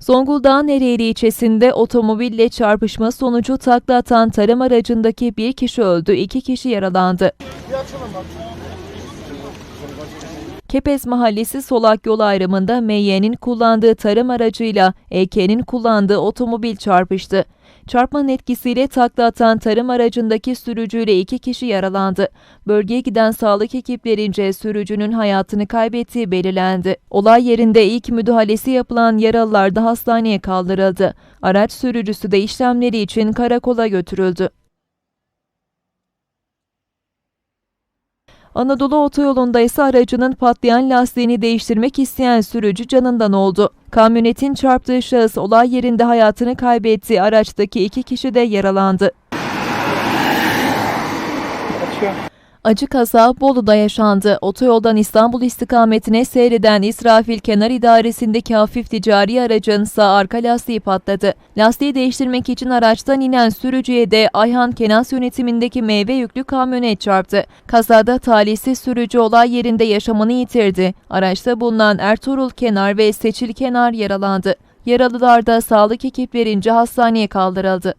Zonguldak'ın Ereğli ilçesinde otomobille çarpışma sonucu takla atan tarım aracındaki bir kişi öldü, iki kişi yaralandı. Kepez Mahallesi Solak Yol ayrımında MY'nin kullandığı tarım aracıyla EK'nin kullandığı otomobil çarpıştı. Çarpmanın etkisiyle takla atan tarım aracındaki sürücüyle iki kişi yaralandı. Bölgeye giden sağlık ekiplerince sürücünün hayatını kaybettiği belirlendi. Olay yerinde ilk müdahalesi yapılan yaralılar da hastaneye kaldırıldı. Araç sürücüsü de işlemleri için karakola götürüldü. Anadolu Otoyolu'nda ise aracının patlayan lastiğini değiştirmek isteyen sürücü canından oldu. Kamyonetin çarptığı şahıs olay yerinde hayatını kaybetti. Araçtaki iki kişi de yaralandı. Acı kaza Bolu'da yaşandı. Otoyoldan İstanbul istikametine seyreden İsrafil Kenar İdaresi'ndeki hafif ticari aracın sağ arka lastiği patladı. Lastiği değiştirmek için araçtan inen sürücüye de Ayhan Kenas yönetimindeki meyve yüklü kamyonet çarptı. Kazada talihsiz sürücü olay yerinde yaşamını yitirdi. Araçta bulunan Ertuğrul Kenar ve Seçil Kenar yaralandı. Yaralılar da sağlık ekiplerince hastaneye kaldırıldı.